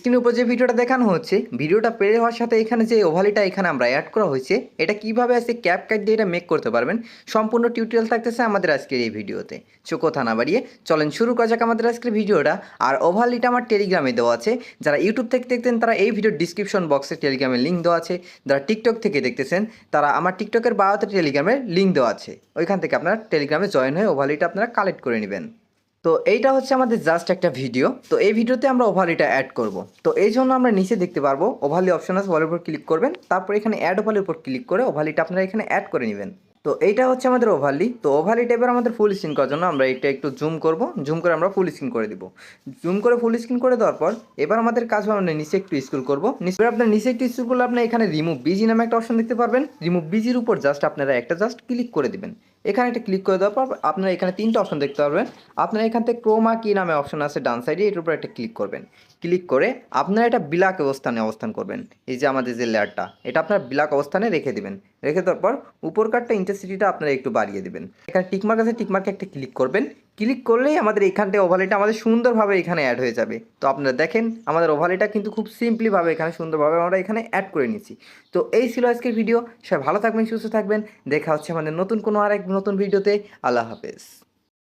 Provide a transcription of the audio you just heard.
স্ক্রিনের উপর যে ভিডিওটা দেখানো হচ্ছে ভিডিওটা পেরে হওয়ার সাথে এখানে যে ওভালিটা এখানে আমরা অ্যাড করা হয়েছে, এটা কীভাবে আছে ক্যাপ কাট দিয়ে এটা মেক করতে পারবেন, সম্পূর্ণ টিউটোরিয়াল থাকতেছে আমাদের আজকের এই ভিডিওতে চো কথা না বাড়িয়ে চলেন শুরু করা যাক আমাদের আজকের ভিডিওটা আর ওভালিটা আমার টেলিগ্রামে দেওয়া আছে। যারা ইউটিউব থেকে দেখতেন তারা এই ভিডিওর ডিসক্রিপশন বক্সে টেলিগ্রামের লিঙ্ক দেওয়া আছে। যারা টিকটক থেকে দেখতেছেন, তারা আমার টিকটকের বায়োতে টেলিগ্রামের লিঙ্ক দেওয়া আছে। ওইখান থেকে আপনারা টেলিগ্রামে জয়েন হয়ে ওভালিটা আপনারা কালেক্ট করে নেবেন। তো এইটা হচ্ছে আমাদের জাস্ট একটা ভিডিও তো এই ভিডিওতে আমরা ওভালিটা অ্যাড করব। তো এই জন্য আমরা নিচে দেখতে পারব ওভালি অপশন আছে ওভালির উপর ক্লিক করবেন। তারপর এখানে অ্যাড ওভালির উপর ক্লিক করে ওভালিটা আপনারা এখানে অ্যাড করে নেবেন। তো এইটা হচ্ছে আমাদের ওভারলি তো ওভারলিটা এবার আমাদের ফুল স্ক্রিন করার জন্য আমরা এটা একটু জুম করব। জুম করে আমরা ফুল স্ক্রিন করে দিব। জুম করে ফুল স্ক্রিন করে দেওয়ার পর এবার আমাদের কাজ হবে, আমরা নিচে একটু স্ক্রল করব। নিচে আপনার নিচে একটু স্কুল করলে আপনি এখানে রিমুভ বিজি নামে একটা অপশন দেখতে পারবেন। রিমুভ বিজির উপর জাস্ট আপনারা একটা জাস্ট ক্লিক করে দিবেন। এখানে একটা ক্লিক করে দেওয়ার পর আপনারা এখানে তিনটা অপশন দেখতে পারবেন। আপনারা এখান থেকে ক্রোমা কি নামে অপশন আছে ডান সাইডে এটার উপর একটা ক্লিক করবেন। ক্লিক করে আপনারা এটা বিলাক অবস্থানে অবস্থান করবেন। এই যে আমাদের যে লেয়ারটা এটা আপনার বিলাক অবস্থানে রেখে দিবেন। রেখে দেওয়ার পর উপরকারটা ইন্টারসিটিটা আপনারা একটু বাড়িয়ে দেবেন। এখানে টিকমার্ক আছে টিকমার্কে একটা ক্লিক করবেন। ক্লিক করলেই আমাদের এইখানটায় ওভালিটা আমাদের সুন্দরভাবে এখানে অ্যাড হয়ে যাবে। তো আপনারা দেখেন, আমাদের ওভালিটা কিন্তু খুব সিম্পলিভাবে এখানে সুন্দরভাবে আমরা এখানে অ্যাড করে নিচ্ছি তো এই ছিল আজকের ভিডিও সবাই ভালো থাকবেন, সুস্থ থাকবেন। দেখা হচ্ছে আমাদের নতুন কোনো আর এক নতুন ভিডিওতে আল্লাহ হাফেজ।